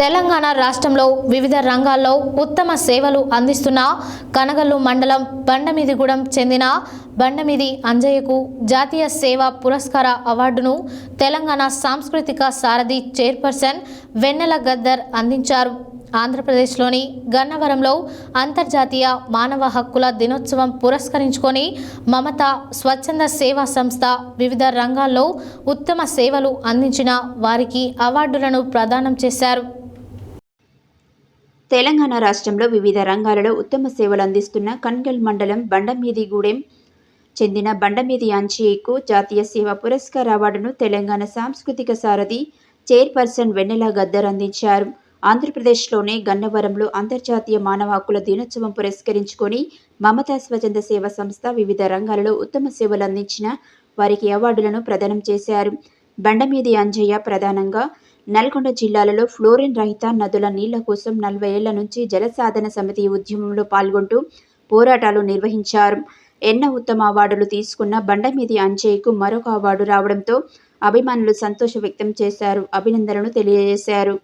తెలంగాణ రాష్ట్రంలో వివిధ రంగాల్లో ఉత్తమ సేవలు అందిస్తున్న కనగల్లు మండలం బండమిదిగూడెం చెందిన బండమిది అంజయ్యకు జాతీయ సేవా పురస్కార అవార్డును తెలంగాణ సాంస్కృతిక సారథి చైర్పర్సన్ వెన్నెల గద్దర్ అందించారు. ఆంధ్రప్రదేశ్లోని గన్నవరంలో అంతర్జాతీయ మానవ హక్కుల దినోత్సవం పురస్కరించుకొని మమత స్వచ్ఛంద సేవా సంస్థ వివిధ రంగాల్లో ఉత్తమ సేవలు అందించిన వారికి అవార్డులను ప్రదానం చేశారు. తెలంగాణ రాష్ట్రంలో వివిధ రంగాలలో ఉత్తమ సేవలు అందిస్తున్న కన్గల్ మండలం బండమీదిగూడెం చెందిన బండమీది అంచియ్యకు జాతీయ సేవా పురస్కార అవార్డును తెలంగాణ సాంస్కృతిక సారథి చైర్పర్సన్ వెన్నెల గద్దర్ అందించారు. ఆంధ్రప్రదేశ్లోనే గన్నవరంలో అంతర్జాతీయ మానవ హక్కుల దినోత్సవం పురస్కరించుకొని మమతా స్వచ్ఛంద సేవా సంస్థ వివిధ రంగాలలో ఉత్తమ సేవలు అందించిన వారికి అవార్డులను ప్రదానం చేశారు. బండమీది అంజయ్య ప్రధానంగా నల్గొండ జిల్లాలలో ఫ్లోరిన్ రహిత నదుల నీళ్ళ కోసం నలభై ఏళ్ళ నుంచి జలసాధన సమితి ఉద్యమంలో పాల్గొంటూ పోరాటాలు నిర్వహించారు. ఎన్నో ఉత్తమ అవార్డులు తీసుకున్న బండమీది అంజయ్యకు మరొక అవార్డు రావడంతో అభిమానులు సంతోష వ్యక్తం చేశారు. అభినందనలు తెలియజేశారు.